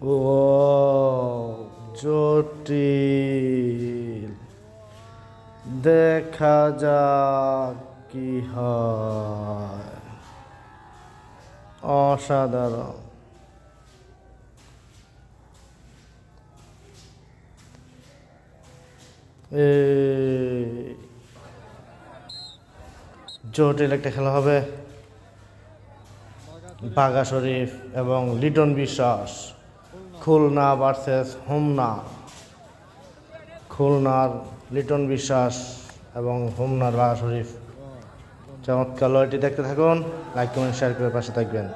ও জটিল। দেখা যাক কি হয়। অসাধারণ। এই জটিল একটা খেলা হবে। বাঘা শরীফ এবং লিটন বিশ্বাস। খুলনা ভার্সেস হোমনা। খুলনার লিটন বিশ্বাস এবং হোমনার বাঘা শরীফ। চমৎকার লয়টি দেখতে থাকুন লাইক কমেন্ট শেয়ার করে পাশে থাকবেন।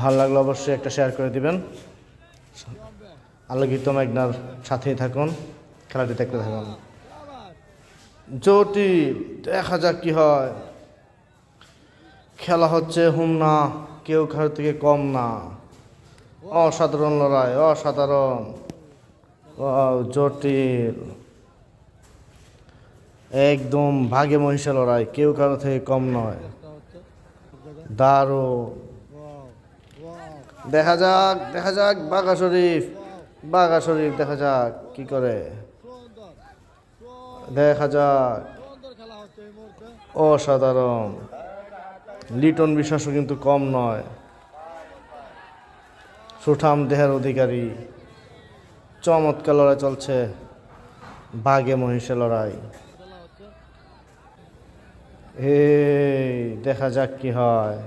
ভালো লাগলে অবশ্যই একটা শেয়ার করে দিবেন। আলোকিত মেঘনার সাথেই থাকুন, খেলাটি দেখতে থাকুন। জটিল দেখা যাক কি হয়। খেলা হচ্ছে হুমনা, কেউ কারোর থেকে কম না। অসাধারণ লড়াই, অসাধারণ। জটিল। একদম ভাগে মহিষা লড়াই, কেউ কারও থেকে কম নয়। দারুণ। দেখা যাক দেখা যাক, বাঘা শরীফ বাঘা শরীফ, দেখা যাক, কি করে। দেখা যাক। অসাধারণ। লিটন বিশ্বাসও কিন্তু কম নয়। সুঠাম দেহের অধিকারী। চমৎকার লড়াই চলছে। বাঘে মহিষে লড়াই। এই, দেখা যাক কি হয়।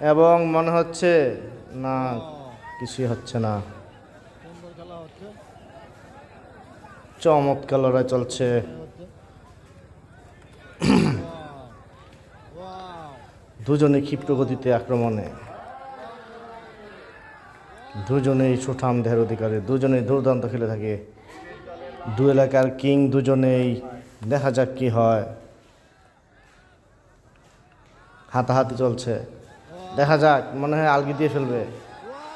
এবং মনে হচ্ছে, না, কিছুই হচ্ছে না। চমৎকার লড়াই চলছে। দুজনে ক্ষিপ্র গতিতে আক্রমণে। দুজনেই সুঠাম দেহের অধিকারী, দুজনেই দুর্দান্ত খেলে থাকে। দু এলাকার কিং দুজনেই, দেখা যাক কি হয়। হাতাহাতি চলছে। দেখা যাক, মনে হয় আলগি দিয়ে ফেলবে।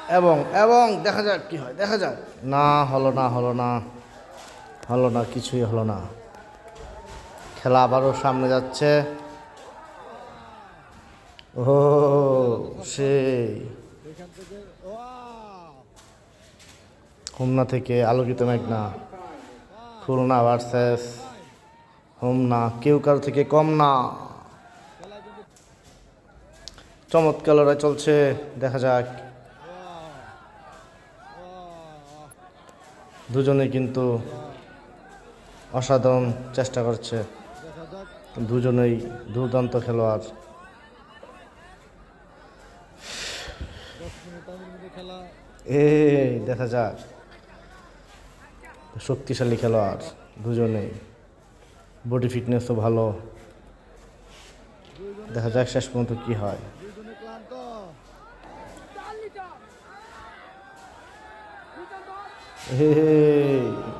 এবং এবং, দেখা যাক কি হয়, দেখা যাক। না, হলো না হলো না। হলো না, কিছুই হলো না। খেলা আবারও সামনে যাচ্ছে। ও, সেই। হোমনা থেকে আলোকিত মেঘনা। খুলনা ভার্সেস হোমনা। কেউ কারও থেকে কম না। চমৎকার লড়াই চলছে। দেখা যাক। দুজনে কিন্তু অসাধারণ চেষ্টা করছে। দুজনেই দুর্দান্ত খেলোয়াড়। দেখা যাক। শক্তিশালী খেলোয়াড়, দুজনেই। বডি ফিটনেসও ভালো। দেখা যাক শেষ পর্যন্ত কি হয়।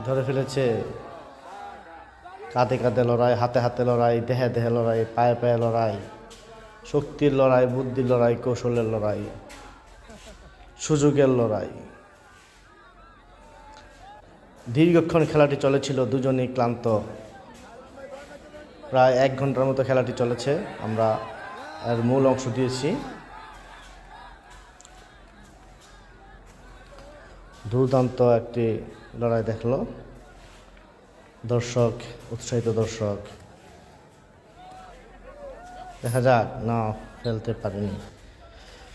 ধরে ফেলেছে। কাঁধে কাঁধে লড়াই, হাতে হাতে লড়াই, দেহে দেহে লড়াই, পায়ে পায়ে লড়াই। শক্তির লড়াই, বুদ্ধির লড়াই, কৌশলের লড়াই। সুযোগের লড়াই। দীর্ঘক্ষণ খেলাটি চলেছিল, দুজনেই ক্লান্ত। প্রায় এক ঘণ্টার মতো খেলাটি চলেছে, আমরা এর মূল অংশ দিয়েছি। দুর্দান্ত একটি লড়াই দেখল। দর্শক, উৎসাহিত দর্শক। দেখা যাক, না ফেলতে পারেনি।